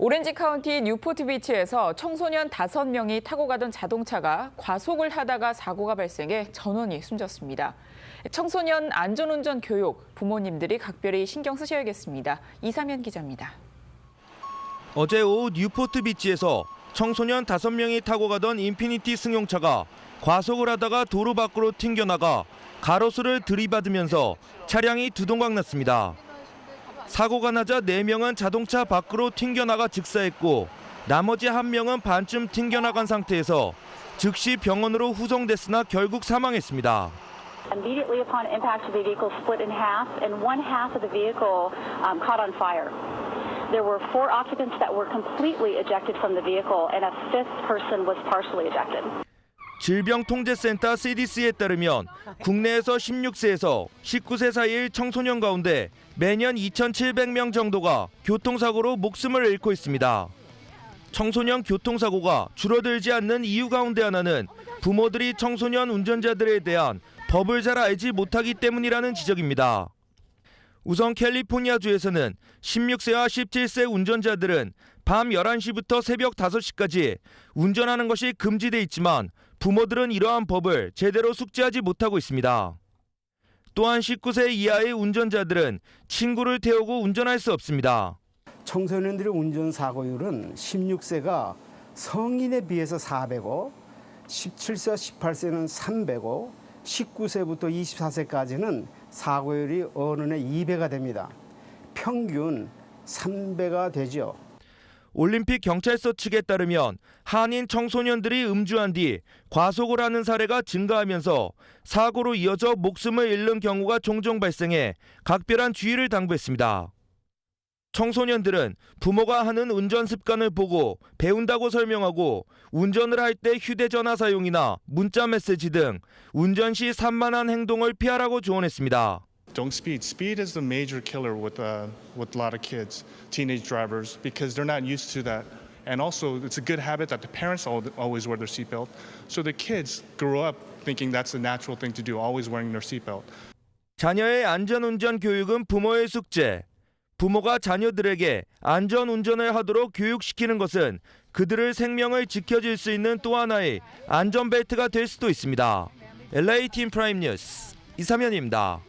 오렌지 카운티 뉴포트 비치에서 청소년 5명이 타고 가던 자동차가 과속을 하다가 사고가 발생해 전원이 숨졌습니다. 청소년 안전운전 교육, 부모님들이 각별히 신경 쓰셔야겠습니다. 이사면 기자입니다. 어제 오후 뉴포트 비치에서 청소년 5명이 타고 가던 인피니티 승용차가 과속을 하다가 도로 밖으로 튕겨나가 가로수를 들이받으면서 차량이 두동강 났습니다. 사고가 나자 4명은 자동차 밖으로 튕겨나가 즉사했고 나머지 1명은 반쯤 튕겨나간 상태에서 즉시 병원으로 후송됐으나 결국 사망했습니다. Um. 질병통제센터 CDC에 따르면 국내에서 16세에서 19세 사이의 청소년 가운데 매년 2,700명 정도가 교통사고로 목숨을 잃고 있습니다. 청소년 교통사고가 줄어들지 않는 이유 가운데 하나는 부모들이 청소년 운전자들에 대한 법을 잘 알지 못하기 때문이라는 지적입니다. 우선 캘리포니아주에서는 16세와 17세 운전자들은 밤 11시부터 새벽 5시까지 운전하는 것이 금지돼 있지만 부모들은 이러한 법을 제대로 숙지하지 못하고 있습니다. 또한 19세 이하의 운전자들은 친구를 태우고 운전할 수 없습니다. 청소년들의 운전 사고율은 16세가 성인에 비해서 400고 17세, 18세는 300고 19세부터 24세까지는 사고율이 해 2배가 됩니다. 평균 3배가 되죠. 올림픽 경찰서 측에 따르면 한인 청소년들이 음주한 뒤 과속을 하는 사례가 증가하면서 사고로 이어져 목숨을 잃는 경우가 종종 발생해 각별한 주의를 당부했습니다. 청소년들은 부모가 하는 운전 습관을 보고 배운다고 설명하고 운전을 할 때 휴대전화 사용이나 문자 메시지 등 운전 시 산만한 행동을 피하라고 조언했습니다. Don't speed. Speed is the major killer with uh, with a lot of kids, teenage drivers, because they're not used to that. And also, it's a good habit that the parents al- always wear their seatbelt, so the kids grow up thinking that's a natural thing to do, always wearing their seatbelt. 자녀의 안전운전 교육은 부모의 숙제. 부모가 자녀들에게 안전운전을 하도록 교육시키는 것은 그들의 생명을 지켜줄 수 있는 또 하나의 안전벨트가 될 수도 있습니다. LA 팀 프라임 뉴스 이사면입니다.